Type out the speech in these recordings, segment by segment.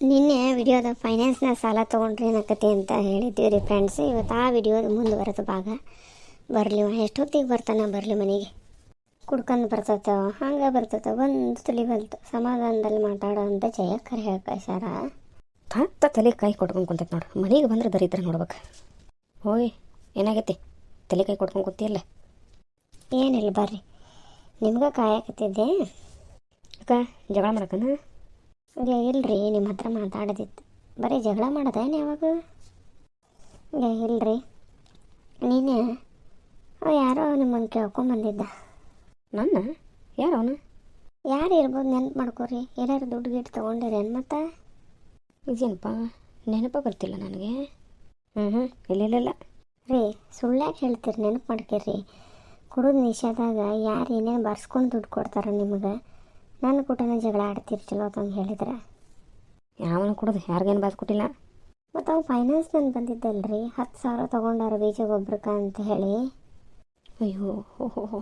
ನಿನ್ನೆ ವಿಡಿಯೋದ ಫೈನಾನ್ಸ್ನ ಸಾಲ ತೊಗೊಂಡ್ರೆ ಏನಾಗತ್ತೆ ಅಂತ ಹೇಳಿದ್ದೀವಿ ರೀ ಫ್ರೆಂಡ್ಸ್ ಇವತ್ತು ಆ ವಿಡಿಯೋದ ಮುಂದುವರೆದ ಭಾಗ. ಬರಲಿ ಎಷ್ಟೊತ್ತಿಗೆ ಬರ್ತಾನೆ ಬರಲಿ ಮನೆಗೆ? ಕುಡ್ಕೊಂಡು ಬರ್ತೈತೆ ಹಂಗೆ ಬರ್ತೈತೆ ಒಂದು ತಿಳಿವಲ್ತು ಸಮಾಧಾನದಲ್ಲಿ ಮಾತಾಡೋ ಅಂತ ಜಯಕ್ಕ ಹೇಳಕ ಸರ ತಾತ ತಲೆ ಕೈ ಕೊಡ್ಕೊಂಡು ಕುಂತೈತೆ ನೋಡು ಮನೆಗೆ ಬಂದ್ರೆ ದರಿದ್ರ ನೋಡ್ಬೇಕು. ಹೋಯ್ ಏನಾಗೈತಿ? ತಲೆ ಕೈ ಕೊಡ್ಕೊಂಡು ಕೂತಿಯಲ್ಲ? ಏನಿಲ್ಲ ಬರ್ರಿ. ನಿಮ್ಗೆ ಕಾಯಕತ್ತಿದ್ದೆ? ಅಕ್ಕ ಜಗಳ ಮಾಡಕ್ಕನ? ಹಂಗೆ ಇಲ್ರಿ ನಿಮ್ಮ ಹತ್ರ ಮಾತಾಡೋದಿತ್ತು. ಬರೀ ಜಗಳ ಮಾಡೋದೇನು ಯಾವಾಗ? ಇಲ್ಲ ಇಲ್ರಿ. ನೀನೇ? ಯಾರೋ ನಿಮ್ಮನ್ನು ಕೇಳ್ಕೊಂಬಂದಿದ್ದ ನನ್ನ? ಯಾರು ಅವನು? ಯಾರು ಇರ್ಬೋದು ನೆನಪು ಮಾಡ್ಕೋರಿ. ಏನಾರು ದುಡ್ಡು ಗಿಟ್ಟು ತೊಗೊಂಡಿರೇನು ಮತ್ತೆ? ಇದೇನಪ್ಪ ನೆನಪ ಬರ್ತಿಲ್ಲ ನನಗೆ. ಹ್ಞೂ ಹ್ಞೂ ಇಲ್ಲ ಇಲ್ಲ ಇಲ್ಲ. ರೀ ಸುಳ್ಳ್ಯಾಕೆ ಹೇಳ್ತೀರಿ ನೆನಪು ಮಾಡ್ಕೇರಿ. ಕುಡಿದ ನಿಷೇಧಾಗ ಯಾರು ಏನೇನು ಬರ್ಸ್ಕೊಂಡು ದುಡ್ಡು ಕೊಡ್ತಾರೆ ನಿಮಗೆ? ನನ್ನ ಕೂಟನ ಜಗಳ ಆಡ್ತೀರಿ ಚಲೋ ಅಂತ ಹೇಳಿದ್ರೆ? ಯಾವನು ಕೊಡೋದು? ಯಾರಿಗೇನು ಬಾಸ್ ಕೊಟ್ಟಿಲ್ಲ? ಮತ್ತು ಅವು ನಾನು ಬಂದಿದ್ದಲ್ರಿ. ಹತ್ತು ಸಾವಿರ ತೊಗೊಂಡಾರ ಬೀಜ ಗೊಬ್ಬರಕ್ಕೆ ಅಂತ ಹೇಳಿ. ಅಯ್ಯೋ ಹೋ ಹೋ ಹೋ.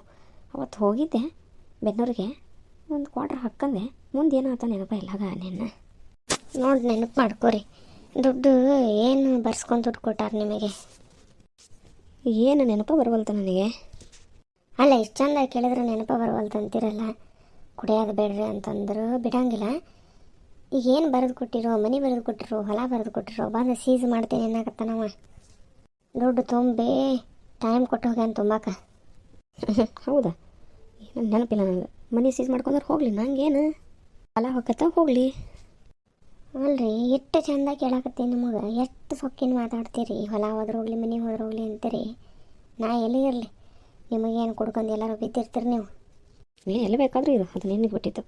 ಅವತ್ತು ಹೋಗಿದ್ದೆ ಬೆನ್ನೂರಿಗೆ. ಒಂದು ಕ್ವಾಟ್ರ್ ಹಾಕಂದೆ ಮುಂದೆ ಆತ ನೆನಪ ಇಲ್ಲಾಗ ನಿನ್ನ? ನೋಡಿ ನೆನಪು ಮಾಡ್ಕೋರಿ. ದುಡ್ಡು ಏನು ಬರ್ಸ್ಕೊಂಡು ದುಡ್ಡು ಕೊಟ್ಟಾರ ನಿಮಗೆ? ಏನು ನೆನಪ ಬರವಲ್ತ ನನಗೆ? ಅಲ್ಲ ಇಷ್ಟು ಚಂದ ಕೇಳಿದ್ರೆ ನೆನಪ ಬರವಲ್ತು ಅಂತೀರಲ್ಲ. ಕುಡಿಯೋದು ಬೇಡ್ರಿ ಅಂತಂದ್ರು ಬಿಡಂಗಿಲ್ಲ. ಈಗ ಏನು ಬರೆದು ಕೊಟ್ಟಿರೋ, ಮನೆ ಬರೆದು ಕೊಟ್ಟಿರೋ, ಹೊಲ ಬರೆದು ಕೊಟ್ಟಿರೋ, ಬಂದು ಸೀಸ್ ಮಾಡ್ತೀನಿ ಏನಾಗತ್ತಾನವ ದುಡ್ಡು ತುಂಬಿ ಟೈಮ್ ಕೊಟ್ಟು ಹೋಗ್ಯಾನ ತುಂಬಾಕ. ಹೌದಾ? ನೆನಪಿಲ್ಲ ನನಗೆ ಮನೆ ಸೀಸ್ ಮಾಡ್ಕೊಂಡ್ರೆ ಹೋಗ್ಲಿ, ನಂಗೇನು? ಹೊಲ ಹೋಗತ್ತ ಹೋಗಲಿ. ಅಲ್ರಿ, ಎಷ್ಟು ಚಂದ ಕೇಳಾಕತ್ತೀನಿ ನಿಮಗೆ. ಎಷ್ಟು ಸೊಕ್ಕಿನ ಮಾತಾಡ್ತೀರಿ? ಹೊಲ ಹೋದ್ರೆ ಹೋಗ್ಲಿ, ಮನೆ ಹೋದ್ರೆ ಹೋಗ್ಲಿ ಅಂತೀರಿ. ನಾ ಎಲ್ಲಿ ಇರಲಿ? ನಿಮಗೇನು ಕುಡ್ಕೊಂಡು ಎಲ್ಲರೂ ಬಿದ್ದಿರ್ತೀರಿ ನೀವು? ನೀ ಎಲ್ಲಿ ಬೇಕಾದರೂ ಇರು, ಅದು ನಿನಗೆ ಬಿಟ್ಟಿತ್ತು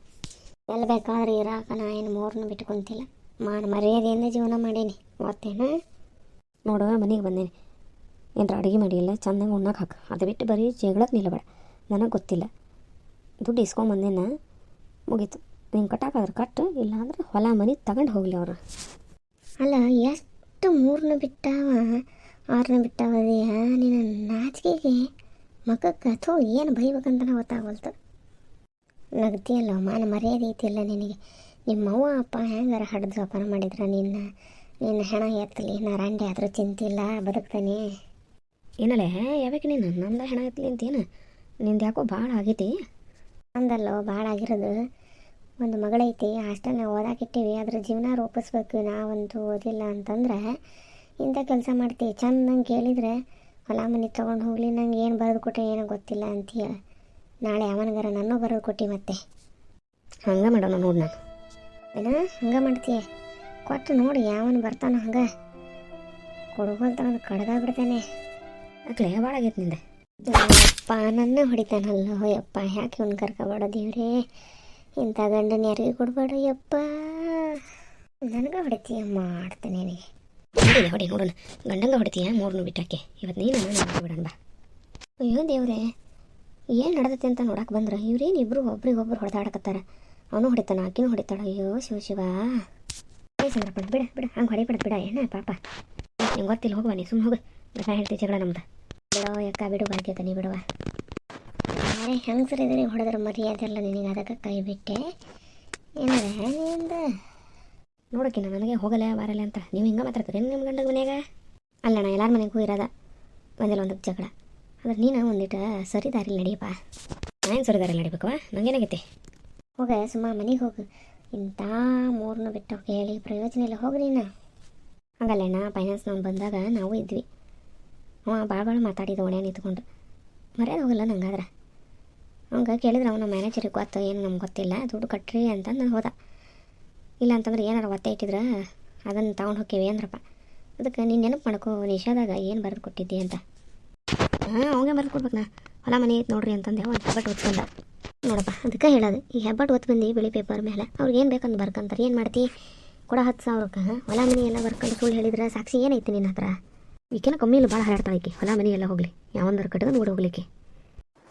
ಎಲ್ಲಿ ಬೇಕಾದ್ರೆ ಇರಾಕ ನಾ ಏನು ಮೂರನ್ನು ಬಿಟ್ಕೊಂತಿಲ್ಲ ಮಾಡಿ ಮರ್ಯಾದೆಯಿಂದ ಜೀವನ ಮಾಡೀನಿ. ಓದ್ತೇನ ನೋಡುವ ಮನೆಗೆ ಬಂದೇನೆ. ಏನರ ಅಡುಗೆ ಮಾಡಿಲ್ಲ ಚೆನ್ನಾಗಿ ಉಣ್ಣಕ್ಕೆ ಹಾಕು. ಅದು ಬಿಟ್ಟು ಬರೀ ಜಗಳಕ್ಕೆ ನಿಲ್ಲಬೇಡ ನನಗೆ ಗೊತ್ತಿಲ್ಲ. ದುಡ್ಡು ಇಸ್ಕೊಂಬಂದೇನ ಮುಗೀತು. ನೀನು ಕಟ್ಟಾಕಾದ್ರೆ ಕಟ್ಟು, ಇಲ್ಲಾಂದ್ರೆ ಹೊಲ ಮನೆ ತಗೊಂಡು ಹೋಗಲಿ ಅವರು ಅಲ್ಲ, ಎಷ್ಟು ಮೂರನ್ನ ಬಿಟ್ಟಾವ? ಆರನ್ನ ಬಿಟ್ಟಾವದೆಯ ನಿನ್ನ ನಾಚಿಕೆಗೆ ಮಗಕ್ಕೆ ಅಥವಾ ಏನು ಬೈಬೇಕಂತ ಗೊತ್ತಾಗವಲ್ತು ನಗ್ತಿಯಲ್ಲ ಮಾನ ಮರ್ಯಾದೆ ಐತಿಲ್ಲ ನಿನಗೆ. ನಿಮ್ಮ ಅವ್ವ ಅಪ್ಪ ಹೆಂಗಾರ ಹಡ್ದು ಜೋಪಾನ ಮಾಡಿದ್ರ? ನಿನ್ನ ನಿನ್ನ ಹೆಣ ಎತ್ತಲಿ ನಾ ರಂಡೆ ಆದರೂ ಚಿಂತಿಲ್ಲ ಬದುಕ್ತಾನೆ. ಏನಲ್ಲೇ ಯಾವಕ್ಕೆ ನೀನು ನಂದ ಹೆಣ ಎತ್ತಲಿ ಅಂತೇನು ನಿಂದು ಯಾಕೋ ಭಾಳ ಆಗೈತಿ? ಅಂದಲ್ಲೋ ಭಾಳ ಆಗಿರೋದು. ಒಂದು ಮಗಳೈತಿ ಹಾಸ್ಟೆಲ್ನ ಓದಾಕಿಟ್ಟಿವಿ ಅದ್ರ ಜೀವನ ರೂಪಿಸ್ಬೇಕು ನಾವಂತೂ ಓದಿಲ್ಲ ಅಂತಂದ್ರೆ ಇಂಥ ಕೆಲಸ ಮಾಡ್ತೀವಿ ಚಂದಂಗೆ ಕೇಳಿದರೆ ಹೊಲ ಮನೆ ತೊಗೊಂಡು ಹೋಗ್ಲಿ ನಂಗೆ ಏನು ಬರೆದು ಕೊಟ್ಟೆ ಏನೋ ಗೊತ್ತಿಲ್ಲ ಅಂತೀಯ. ನಾಳೆ ಅವನಿಗಾರ ನನ್ನೂ ಬರೋದು ಕೊಟ್ಟಿ ಮತ್ತೆ. ಹಂಗೆ ಮಾಡೋಣ ನೋಡಿ ನಾನು. ಏನ ಹಂಗೆ ಮಾಡ್ತೀಯ? ಕೊಟ್ಟು ನೋಡಿ ಯಾವನು ಬರ್ತಾನೋ ಹಂಗೆ. ಕೊಡ್ಬೋಲ್ತಾನ ಕಡ್ದ ಬಿಡ್ತಾನೆ ಅಕ್ಲೆ ಭಾಳ ಆಗೈತೆ ನಿಂದೆ. ಅಪ್ಪ ನನ್ನ ಹೊಡಿತಾನಲ್ಲ ಯಪ್ಪ, ಯಾಕೆ ಇವ್ನು ಕರ್ಕೊಬೇಡ ದೇವ್ರೇ? ಇಂಥ ಗಂಡನ ಯಾರಿಗೆ ಕೊಡಬೇಡ ಯಪ್ಪ. ನನಗೆ ಹೊಡಿತೀಯ? ಮಾಡ್ತಾನೆ ನಿನಗೆ. ಹೊಡಿ ಹೊಡಿ, ನೋಡೋಣ. ಗಂಡಂಗ ಹೊಡಿತೀಯ? ಮೂರನ್ನು ಬಿಟ್ಟಾಕೆ. ಇವತ್ತು ನೀನು ನಾನು ಬಿಡೋಣ ಬಾ. ಅಯ್ಯೋ ದೇವ್ರೆ. ಏನು ನಡೆದೈತೆ ಅಂತ ನೋಡಕ್ಕೆ ಬಂದ್ರೆ? ಇವ್ರೇನು ಇಬ್ಬರು ಒಬ್ರಿಗೊಬ್ರು ಹೊಡೆದಾಡಕತ್ತಾರ? ಅವನು ಹೊಡಿತಾನ, ಆಕಿನೂ ಹೊಡಿತಾಳ. ಅಯ್ಯೋ ಶಿವ ಶಿವ. ಏ ಬಿಡ ಬಿಡ. ಹಂಗೆ ಹೊಡಿ, ಬಿಡ ಏನ ಪಾಪ? ನಿಂಗೆ ಗೊತ್ತಿಲ್ಲ ಹೋಗುವ ನೀ. ಸುಮ್ಮನೆ ಹೋಗು. ಬಿಡ ಹೇಳ್ತಿ ಜಗಳ ನಮ್ದು. ಬಿಡೋ ಯಾಕ ಬಿಡು ಬಾಳ್ಕೈತ ನೀ ಬಿಡುವ. ಯಾರೇ ಹೆಂಗಸರು ಇದ್ರೆ ಹೊಡೆದ್ರೆ ಮರ್ಯಾದೆ ಅಲ್ಲ ನಿನಗೆ ಅದಕ್ಕೆ ಕೈ ಬಿಟ್ಟೆ. ಏನದ ನಿಂದ ನೋಡೋಕಿನ ನನಗೆ ಹೋಗಲ್ಲ, ಬಾರಲ್ಲ ಅಂತ. ನೀವು ಹಿಂಗೆ ಮಾತಾಡ್ತೀರಿ ನಿಮ್ಮ ಗಂಡಗ ಮನ್ಯಾಗ? ಅಲ್ಲಣ್ಣ ಎಲ್ಲಾರ ಮನೆಗೂ ಇರೋದ. ಒಂದಿಲ್ಲ ಒಂದು ಜಗಳ. ಆದ್ರೆ ನೀನು ಒಂದಿಟ ಸರಿ ದಾರಿಲಿ ನಡಿಯಪ್ಪ. ನಾನು ಸರಿದಾರ ನಡಿಬೇಕವ ನಂಗೇನಾಗೈತಿ? ಹೋಗ ಸುಮ್ಮ ಮನೆಗೆ ಹೋಗು. ಇಂಥ ಮೂರನ್ನು ಬಿಟ್ಟು ಹೇಳಿ ಪ್ರಯೋಜನ ಇಲ್ಲ. ಹೋಗ್ರಿ ನಾ ಹಂಗಲ್ಲಣ್ಣ ಫೈನಾನ್ಸ್ನವ್ನು ಬಂದಾಗ ನಾವು ಇದ್ವಿ. ಅವ ಭಾಳ ಭಾಳ ಮಾತಾಡಿದ ಒಣೆ ನಿಂತ್ಕೊಂಡು. ಮರ್ಯಾದೆ ಹೋಗಲ್ಲ ನಂಗಾದ್ರೆ. ಅವಂಗೆ ಕೇಳಿದ್ರೆ ಅವನ ಮ್ಯಾನೇಜರಿಗೆ ಗೊತ್ತು ಏನು ನಮ್ಗೆ ಗೊತ್ತಿಲ್ಲ. ದುಡ್ಡು ಕಟ್ಟ್ರಿ ಅಂತ ನಾನು ಹೋದ. ಇಲ್ಲ ಅಂತಂದ್ರೆ ಏನಾರು ಒತ್ತೆ ಇಟ್ಟಿದ್ರೆ ಅದನ್ನು ತಗೊಂಡು ಹೋಗ್ತೀವಿ ಅಂದ್ರಪ್ಪ. ಅದಕ್ಕೆ ನೀನು ನೆನಪು ಮಾಡ್ಕೋ, ನಿಷಾದಾಗ ಏನು ಬರೆದು ಕೊಟ್ಟಿದ್ದಿ ಅಂತ. ಹಾಂ ಅವಂಗೆ ಬರ್ದು ಕೊಡ್ಬೇಕು ನಾ. ಹೊಲ ಮನೆ ಐತೆ ನೋಡ್ರಿ ಅಂತಂದೆ ಒಂದು ಹೆಬ್ಬಟ್ಟು ಒತ್ಕೊಂಡ. ನೋಡಪ್ಪ, ಅದಕ್ಕೆ ಹೇಳೋದು, ಈ ಹೆಬ್ಬಟ್ಟು ಒತ್ತು ಬಂದು ಬಿಳಿ ಪೇಪರ್ ಮೇಲೆ ಅವ್ರಿಗೆ ಏನು ಬೇಕಂತ ಬರ್ಕಂತಾರೆ, ಏನು ಮಾಡ್ತಿ? ಕೊಡ ಹತ್ತು ಸಾವಿರಕ್ಕೆ ಹೊಲ ಮನೆ ಎಲ್ಲ ಬರ್ಕೊಂಡು ಸುಳ್ಳು ಹೇಳಿದ್ರೆ ಸಾಕ್ಷಿ ಏನೈತಿ ನಿನ್ನ ಹತ್ರ? ಈಕೆನ ಕಮ್ಮಿ ಇಲ್ಲ ಭಾಳ ಹಾರಾಡ್ತಾಳೆ ಈಕೆ. ಹೊಲ ಮನೆ ಎಲ್ಲ ಹೋಗಲಿ, ಯಾವೊಂದರ ಕಟ್ಕೊಂಡು ಓಡಿ ಹೋಗ್ಲಿಕ್ಕೆ.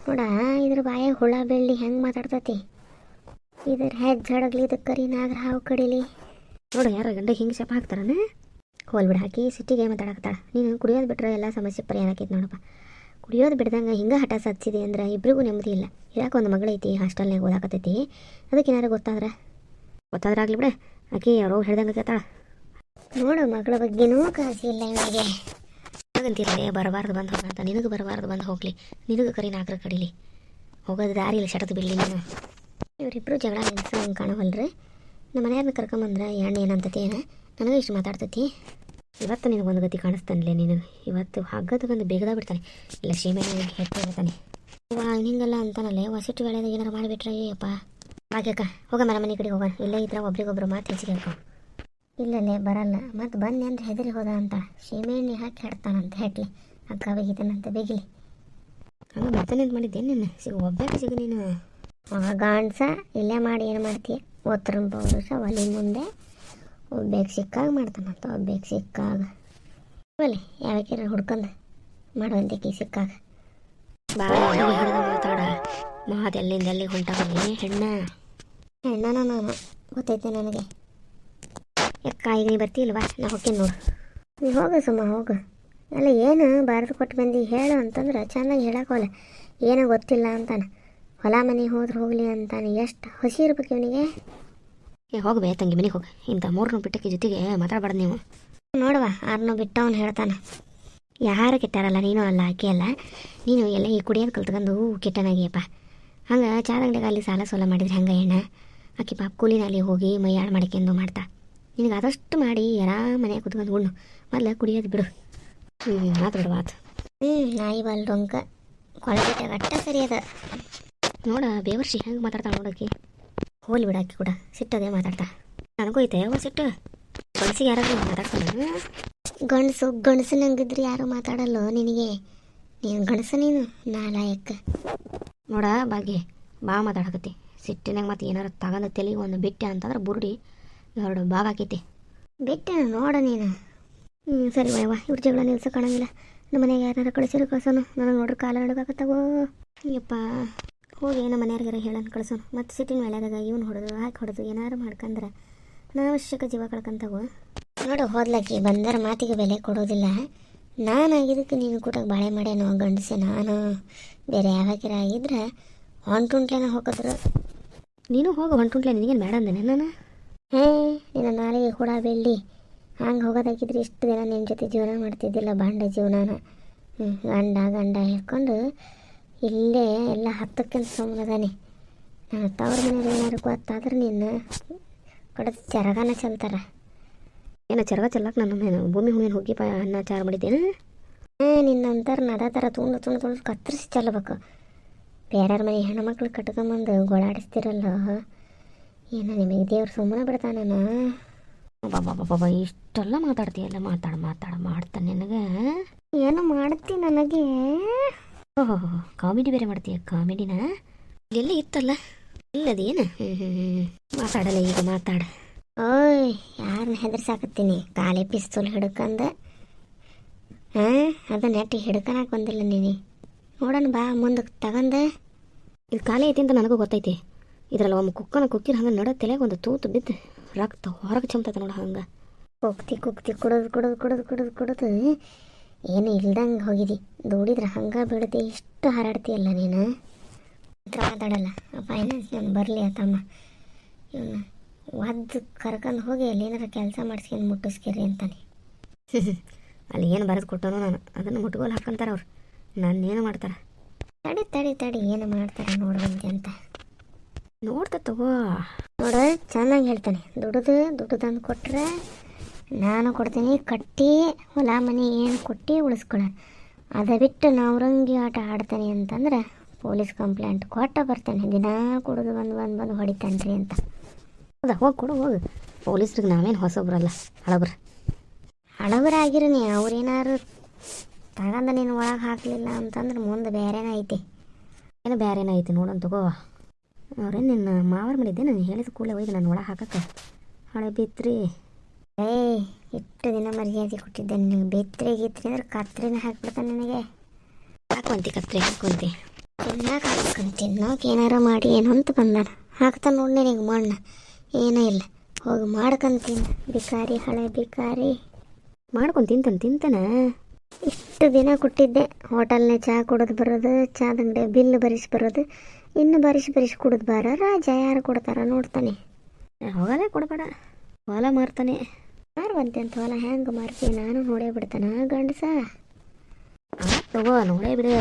ನೋಡ, ಇದ್ರ ಬಾಯಾಗ ಹುಳ ಬೆಳ್ಳಿ ಹೆಂಗೆ ಮಾತಾಡ್ತತಿ? ಇದ್ರ ಹೆಜ್ಜಡಗ್ಲಿ ಇದಕ್ಕೆ ಕರಿ ನಾಗರ ಹಾವು ಕಡಿಲಿ. ನೋಡು, ಯಾರ ಗಂಡ ಹಿಂಗೆ ಶಪ ಹಾಕ್ತಾರನ? ಹೋಲ್ ಬಿಡ, ಹಾಕಿ ಸಿಟ್ಟಿಗೆ ಮಾತಾಡಕತ್ತಾಳ. ನೀನು ಕುಡಿಯೋದು ಬಿಟ್ಟರೆ ಎಲ್ಲ ಸಮಸ್ಯೆ ಪರಿಹಾರ ಆಕೈತೆ ನೋಡಪ್ಪ. ಕುಡಿಯೋದು ಬಿಡ್ದಂಗೆ ಹಿಂಗೆ ಹಠ ಸಚ್ಚಿದೆ ಅಂದ್ರೆ ಇಬ್ರಿಗೂ ನೆಮ್ಮದಿ ಇಲ್ಲ. ಇರಾಕ ಒಂದು ಮಗಳೈತಿ ಹಾಸ್ಟೆಲ್ನಾಗ ಓದಾಕತ್ತೈತಿ. ಅದಕ್ಕೆ ಏನಾರು ಗೊತ್ತಾದ್ರೆ? ಗೊತ್ತಾದ್ರೆ ಆಗಲಿ ಬಿಡ. ಆಕಿ ಯಾರೋ ಹೇಳ್ದಂಗೆ ಕೇಳ್ತಾಳ. ನೋಡು ಮಗಳ ಬಗ್ಗೆನೂ ಕಾಸಿ ಇಲ್ಲ ಇವನಿಗೆ. ಹಾಗಂತಿರಲೇ, ಬರಬಾರ್ದು ಬಂದು ಹೋಗಂತ ನಿನಗೆ ಬರಬಾರ್ದು ಬಂದು ಹೋಗ್ಲಿ. ನಿನಗೆ ಕರಿ ನಾಲ್ಕರ ಕಡಿಲಿ. ಹೋಗೋದು ದಾರಿ ಇಲ್ಲ ಶಟತ್ ಬಿಡಲಿ ನೀನು. ಇವರಿಬ್ಬರು ಜಗಳ ನಿಲ್ಸೋ ಕಾಣವಲ್ರಿ. ನಮ್ಮ ಮನೆಯವ್ರನ್ನ ಕರ್ಕೊಂಬಂದ್ರೆ ಎಣ್ಣೆ ಅಂತ ಏನ ನನಗೆ ಇಷ್ಟು ಮಾತಾಡ್ತೈತಿ? ಇವತ್ತು ನಿನಗೆ ಒಂದು ಗತಿ ಕಾಣಿಸ್ತಾನಲೇ ನೀನು ಇವತ್ತು ಹಗ್ಗ ಬಂದು ಬೇಗದ ಬಿಡ್ತಾನೆ ಇಲ್ಲ ಸೀಮೆ ಹೆಟ್ಟು ಹೇಳ್ತಾನೆ ವಾ ಹಿಂಗೆಲ್ಲ ಅಂತಾನಲ್ಲೇ ಹೊಸಿಟ್ಟು ವೇಳೆದಾಗ ಏನಾರು ಮಾಡಿಬಿಟ್ರೆ ಅಯ್ಯಪ್ಪ ಭಾಗ್ಯಕ್ಕ ಹೋಗ ಮರ ಮನೆ ಕಡೆ ಹೋಗೋಣ ಇಲ್ಲೇ ಇದ್ರೆ ಒಬ್ರಿಗೊಬ್ರು ಮಾತು ಹೆಚ್ಚಿಗೆ ಹಾಕೋ ಇಲ್ಲಲ್ಲೇ ಬರಲ್ಲ ಮತ್ತು ಬನ್ನಿ ಅಂತ ಹೆದರಿ ಹೋದ ಅಂತ. ಸೀಮೆಎಣ್ಣೆ ಹಾಕಿ ಹಾಡ್ತಾನಂತ ಹೆಟ್ಲಿ ಅಕ್ಕ ಬೇಗಿತಾನಂತ ಬೇಗಿಲಿ. ಹಂಗೆ ಮತ್ತೆ ನಿಂತು ಮಾಡಿದ್ದೇನು ನಿನ್ನ? ಸಿಗ, ಒಬ್ಬಾಕೆ ಸಿಗ ನೀನು. ಗಾಣಸ ಇಲ್ಲೇ ಮಾಡಿ ಏನು ಮಾಡ್ತೀಯ ಒತ್ತರನ್ ಪೌರುಷ ಒಲಿ ಮುಂದೆ. ಒಬ್ಬೇಕು ಸಿಕ್ಕಾಗ ಮಾಡ್ತಾನಂತ ಒಬ್ಬೇಕು ಸಿಕ್ಕಾಗ. ಒಲೆ ಯಾವಕ್ಕಿರ ಹುಡ್ಕೊಂಡು ಮಾಡುವಂತಕ್ಕೆ ಸಿಕ್ಕಾಗ. ಹಿಡಿದು ಮಾತಾಡ. ಮಾತು ಎಲ್ಲಿಂದ ಎಲ್ಲಿಗೆ ಹೊಂಟಾವಲ್ಲಿ ಹೆಣ್ಣ. ಹೆಣ್ಣನ ನಾನು ಗೊತ್ತೈತೆ ನನಗೆ. ಯಾಕ ಈಗ ನೀ ಬರ್ತೀಲ್ವಾ ನಾ ಹೋಗ್ತೀನಿ ನೋಡು. ನೀ ಹೋಗು ಸುಮ್ಮ ಹೋಗು. ಅಲ್ಲ ಏನು ಬಾರದು ಕೊಟ್ಟು ಬಂದು ಹೇಳು ಅಂತಂದ್ರೆ ಚೆನ್ನಾಗಿ ಹೇಳಕೋಲ್ಲ ಏನೋ ಗೊತ್ತಿಲ್ಲ ಅಂತಾನೆ. ಹೊಲ ಮನೆ ಹೋದ್ರೆ ಹೋಗಲಿ ಅಂತಾನೆ. ಎಷ್ಟು ಹಸಿ ಇರ್ಬೇಕು ಇವನಿಗೆ. ಏ ಹೋಗ್ಬೇ ತಂಗಿ ಮನೆಗೆ ಹೋಗಿ. ಇಂಥ ಮೂರನ್ನು ಬಿಟ್ಟಕ್ಕೆ ಜೊತೆಗೆ ಮಾತಾಡಬಾರ್ದು ನೀವು. ನೋಡುವ ಆರ್ನೋ ಬಿಟ್ಟವನು ಹೇಳ್ತಾನೆ. ಯಾರು ಕೆಟ್ಟಾರಲ್ಲ, ನೀನು ಅಲ್ಲ, ಆಕೆ ಅಲ್ಲ. ನೀನು ಎಲ್ಲ ಈ ಕುಡಿಯೋದು ಕಲ್ತ್ಕೊಂಡು ಕೆಟ್ಟನಾಗಿಯಪ್ಪ. ಹಂಗೆ ಚಾದ ಅಂಗಡಿಗೆ ಅಲ್ಲಿ ಸಾಲ ಸೋಲ ಮಾಡಿದ್ರೆ ಹಂಗೆ ಅಣ್ಣ? ಆಕೆ ಪಾಪ ಕೂಲಿನಲ್ಲಿ ಹೋಗಿ ಮೈಯಾಳು ಮಾಡ್ಕೊಂಡು ಮಾಡ್ತಾ. ನಿನಗೆ ಆದಷ್ಟು ಮಾಡಿ ಯಾರಾ ಮನೆಯಾಗ ಕುತ್ಕೊಂಡು ಉಣ್ಣು. ಮೊದಲು ಕುಡಿಯೋದು ಬಿಡು. ಹ್ಞೂ ಮಾತು ಬಿಡು, ಮಾತು. ಹ್ಞೂ ನಾಯಿ ಬಾಲ್ ಡೊಂಕ. ಕೊಳಗಿಟ್ಟ ಗಟ್ಟ ಸರಿ ಅದ. ನೋಡ, ಬೇವರ್ಷಿ ಹೆಂಗೆ ಮಾತಾಡ್ತಾಳೆ ನೋಡಕ್ಕೆ ಹೋಲಿ ಬಿಡಾಕಿ ಕೂಡ. ಸಿಟ್ಟದೆ ಮಾತಾಡ್ತಾ. ನನಗೂ ಐತೆ ಯಾವ ಸಿಟ್ಟು. ಗಂಡಸಿಗೆ ಯಾರಾದ್ರೂ ಮಾತಾಡ್ತಾನೆ ಗಂಡಸು ಗಂಡಸನಂಗಿದ್ರೆ ಯಾರು ಮಾತಾಡಲ್ಲ ನಿನಗೆ? ನೀನು ಗಂಡಸ ನೀನು ನಾಲಾಯಕ್ಕ ನೋಡ ಬಾಗಿ ಬಾ ಮಾತಾಡಕತ್ತಿ. ಸಿಟ್ಟಿನಾಗ ಮತ್ತೆ ಏನಾರು ತಗೊಂಡ ತೆಲಿ ಒಂದು ಬಿಟ್ಟೆ ಅಂತಂದ್ರೆ ಬುರುಡಿ. ಎರಡು ಭಾಗ ಆಕೈತಿ. ಬಿಟ್ಟೆ ನೋಡ ನೀನು. ಹ್ಞೂ ಸರಿ ವಯವ್ವ ಇವ್ರ ಜಗಳ ನಿಲ್ಸೋ ಕಾಣಂಗಿಲ್ಲ ನಮ್ಮ ಮನೆಗೆ ಯಾರು ಕಳಿಸಿರೋ ಕಳ್ಸೋನು. ನನಗೆ ನೋಡ್ರಿ ಕಾಲ ನಡುಗಾಕತ್ತಾವೋ ಅಯ್ಯಪ್ಪ ಹೋಗಿ ನಮ್ಮ ಮನೆಯವ್ರಿಗಾರ ಹೇಳೋಣ ಕಳಿಸೋಣ ಮತ್ತು ಸಿಟ್ಟಿನ ಮೇಲೆದಾಗ ಇವ್ನು ಹೊಡೆದು ಹಾಕಿ ಹೊಡೆದು ಏನಾರು ಮಾಡ್ಕಂದ್ರೆ ಅನಾವಶ್ಯಕ ಜೀವ ಕಳ್ಕೊಂತಾವು ನೋಡು ಹೋದ್ಲಕ್ಕಿ ಬಂದರ ಮಾತಿಗೆ ಬೆಲೆ ಕೊಡೋದಿಲ್ಲ. ನಾನಾಗಿದ್ದಕ್ಕೆ ನೀನು ಕೂಡ ಬಾಳೆ ಮಾಡ್ಯಾನೋ ಗಂಡಸೆ ನಾನು ಬೇರೆ ಯಾವಾಗಿರ ಆಗಿದ್ರೆ ಹೊಂಟುಂಟ್ಲೇನ ಹೋಗಿದ್ರು ನೀನು ಹೋಗಿ ಹೊಂಟುಂಟ್ಲೆ ನಿನಗೇನು ಬೇಡ ಅಂದೆ ನಾನು? ಹೇ ನಿನ್ನ ನಾಳೆಗೆ ಕೂಡ ಬೆಳ್ಳಿ. ಹಂಗೆ ಹೋಗೋದಾಗಿದ್ರೆ ಇಷ್ಟು ದಿನ ನಿನ್ನ ಜೊತೆ ಜೀವನ ಮಾಡ್ತಿದ್ದಿಲ್ಲ ಬಾಂಡ ಜೀವನಾನ. ಹ್ಞೂ ಗಂಡ ಗಂಡ ಹೇಳ್ಕೊಂಡು ಇಲ್ಲೇ ಎಲ್ಲ ಹತ್ತಕ್ಕಿಂತ ಸುಮ್ಮನದಾನೆ ನಾನು ತವ್ರ ಮನೇಲಿ ಏನಾದ್ರು ಗೊತ್ತಾದ್ರೆ ನಿನ್ನ ಕಡದ ಚರಗನ ಚಲ್ತಾರ ಏನೋ ಚರಗ ಚೆಲ್ಲಕ್ಕೆ ನನ್ನ ಮೇಲೆ ಭೂಮಿ ಹುಣ್ಣಿನ ಹೋಗಿ ಪ ಅನ್ನ ಚಾರ ಮಾಡಿದ್ದೇನೆ? ಹೇ ನಿನ್ನಂತರ ನದ ಥರ ತುಂಡು ತುಂಡು ತುಂಡು ಕತ್ತರಿಸಿ ಚೆಲ್ಲಬೇಕು ಬೇರೆಯವ್ರ ಮನೆ ಹೆಣ್ಮಕ್ಳು ಕಟ್ಕೊಂಬಂದು ಗೋಳಾಡಿಸ್ತಿರಲ್ಲ. ಏನು ನಿಮಗೆ ದೇವ್ರ ಸುಮ್ಮನೆ ಬಿಡ್ತಾನ ಬಾಬಾ ಇಷ್ಟೆಲ್ಲ ಮಾತಾಡ್ತೀಯಲ್ಲ ಮಾತಾಡ ಮಾತಾಡ ಮಾಡ್ತಾನೆ ನನಗೆ? ಏನು ಮಾಡ್ತಿ ನನಗೆ? ಓಹೋ ಕಾಮಿಡಿ ಬೇರೆ ಮಾಡ್ತೀಯ, ಕಾಮಿಡಿನ? ಇಲ್ಲೆಲ್ಲ ಇತ್ತಲ್ಲ? ಇಲ್ಲದೇನ? ಹ್ಞೂ ಮಾತಾಡಲ್ಲ ಈಗ, ಮಾತಾಡ. ಓಯ್ ಯಾರನ್ನ ಹೆದರ್ಸಾಕತ್ತೀನಿ? ಕಾಲಿ ಪಿಸ್ತೂಲ್ ಹಿಡ್ಕಂದ. ಹಾಂ ಅದನ್ನ ನೆಟ್ಟಿ ಹಿಡ್ಕನಾಕ್ ಬಂದಿಲ್ಲ ನೀನು. ನೋಡೋಣ ಬಾ ಮುಂದಕ್ಕೆ ತಗಂದ. ಇದು ಖಾಲಿ ಐತಿ ಅಂತ ನನಗೂ ಗೊತ್ತೈತಿ. ಇದ್ರಲ್ಲಿ ಒಮ್ಮೆ ಕುಕ್ಕನ ಕುಕ್ಕಿರ ಹಂಗೆ ನಡ ತಲೆಗೆ ಒಂದು ತೂತು ಬಿದ್ದು ರಕ್ತ ಹೊರಗೆ ಚಮ್ತೈತೆ ನೋಡ ಹಂಗೆ. ಕುಕ್ತಿ ಕುಕ್ತಿ, ಕುಡಿದು ಕುಡಿದು ಕುಡಿದು ಕುಡಿದು ಕುಡಿದು. ಏನು ಇಲ್ದಂಗೆ ಹೋಗಿದಿ. ದುಡಿದ್ರೆ ಹಂಗೆ ಬೀಳುತ್ತೆ ಇಷ್ಟು ಹಾರಾಡ್ತೀಯಲ್ಲ ನೀನು? ಹತ್ರ ಮಾತಾಡಲ್ಲ. ಫೈನಾನ್ಸ್ ನಾನು ಬರಲಿ ತಮ್ಮ. ಇವನು ಒದ್ದು ಕರ್ಕೊಂಡು ಹೋಗಿ ಅಲ್ಲೇನಾರ ಕೆಲಸ ಮಾಡಿಸ್ಕೊಂಡು ಮುಟ್ಟಿಸ್ಕಿರಿ ಅಂತಾನೆ. ಅಲ್ಲಿ ಏನು ಬರೆದು ಕೊಟ್ಟನು ನಾನು, ಅದನ್ನು ಮುಟ್ಗೋಲು ಹಾಕೊಂತಾರೆ ಅವ್ರು. ನಾನೇನು ಮಾಡ್ತಾರೆ? ತಡಿ ತಡಿ ತಡಿ, ಏನು ಮಾಡ್ತಾರೆ ನೋಡುವಂತೆ ಅಂತ. ನೋಡ್ತಾ ತಗೋ. ನೋಡು, ಚೆನ್ನಾಗಿ ಹೇಳ್ತಾನೆ. ದುಡ್ದು ದುಡ್ಡು ತಂದು ಕೊಟ್ಟರೆ ನಾನು ಕೊಡ್ತೀನಿ, ಕಟ್ಟಿ, ಹೊಲ, ಮನೆ ಏನು ಕೊಟ್ಟು ಉಳ್ಸ್ಕೊಳ. ಅದ ಬಿಟ್ಟು ನವರಂಗಿ ಆಟ ಆಡ್ತಾನೆ ಅಂತಂದ್ರೆ ಪೊಲೀಸ್ ಕಂಪ್ಲೇಂಟ್ ಕೊಟ್ಟ ಬರ್ತಾನೆ. ದಿನಾ ಕುಡಿದು ಬಂದು ಬಂದು ಬಂದು ಹೊಡಿತಾನೆ ಅಂತ. ಹೌದಾ ಹೋಗಿ ಕೊಡು, ಹೋಗು. ಪೊಲೀಸ್ರಿಗೆ ನಾವೇನು ಹೊಸಬ್ರಲ್ಲ ಹಳಬ್ರ. ಹಳಬರಾಗಿರನಿ ಅವ್ರೇನಾರು ತಗೊಂಡು ನೀನು ಒಳಗೆ ಹಾಕಲಿಲ್ಲ ಅಂತಂದ್ರೆ ಮುಂದೆ ಬೇರೆನೇ ಐತಿ. ಏನು ಬೇರೆನೇ ಐತಿ ನೋಡೋಣ ತಗೋ. ಅವ್ರೇನು ನಿನ್ನ ಮಾವರ್ ಮಾಡಿದ್ದೆ ನಾನು ಹೇಳಿದ ಕೂಡಲೇ ಹೋಯ್ತು ನಾನು ಒಳಗೆ ಹಾಕಕ್ಕೆ. ಹಳೆ ಬಿತ್ರಿ. ಏಯ್ ಇಷ್ಟು ದಿನ ಮರ್ಯಾದೆ ಕೊಟ್ಟಿದ್ದೆ ನನಗೆ? ಬೇತ್ರೆ ಗೀತ್ರೆ ಅಂದ್ರೆ ಕತ್ರಿನ ಹಾಕ್ಬಿಡ್ತಾನೆ ನನಗೆ. ಹಾಕೊಂತಿ ಕತ್ರಿ ಹಾಕೊಂತಿ? ತಿನ್ನಕ್ಕೆ ಹಾಕ್ಕೊಂಡು ತಿನ್ನೋಕೆ ಏನಾರ ಮಾಡಿ ಏನು ಅಂತ ಬಂದಾನ. ಹಾಕ್ತಾ ನೋಡಿ ನಿನಗೆ ಮಣ್ಣ. ಏನೂ ಇಲ್ಲ. ಹೋಗಿ ಮಾಡ್ಕೊಂತೀನಿ ಬಿಕಾರಿ ಹಳೆ ಬಿಕಾರಿ ಮಾಡ್ಕೊಂಡು ತಿಂತಾನೆ ತಿಂತಾನೆ. ಇಷ್ಟು ದಿನ ಕೊಟ್ಟಿದ್ದೆ. ಹೋಟೆಲ್ನೇ ಚಹಾ ಕುಡಿದು ಬರೋದು ಚಹಾದ ಅಂಗಡಿ ಬಿಲ್ ಬರಿಸಿ ಬರೋದು ಇನ್ನು ಬರಿಸಿ ಬರಿಸಿ ಕುಡಿದು ಬಾರ. ರಾಜ ಯಾರು ಕೊಡ್ತಾರ ನೋಡ್ತಾನೆ. ಹೋಗಲ್ಲ ಕೊಡಬೇಡ. ಹೊಲ ಮಾರ್ತಾನೆ. ಮಾರುವಂತೆ ಹೊಲ ಹೆಂಗೆ ಮಾರ್ತಿ ನಾನು ನೋಡೇ ಬಿಡ್ತಾನ. ಗಂಡಸ? ತಗೋ ನೋಡೇ ಬಿಡು.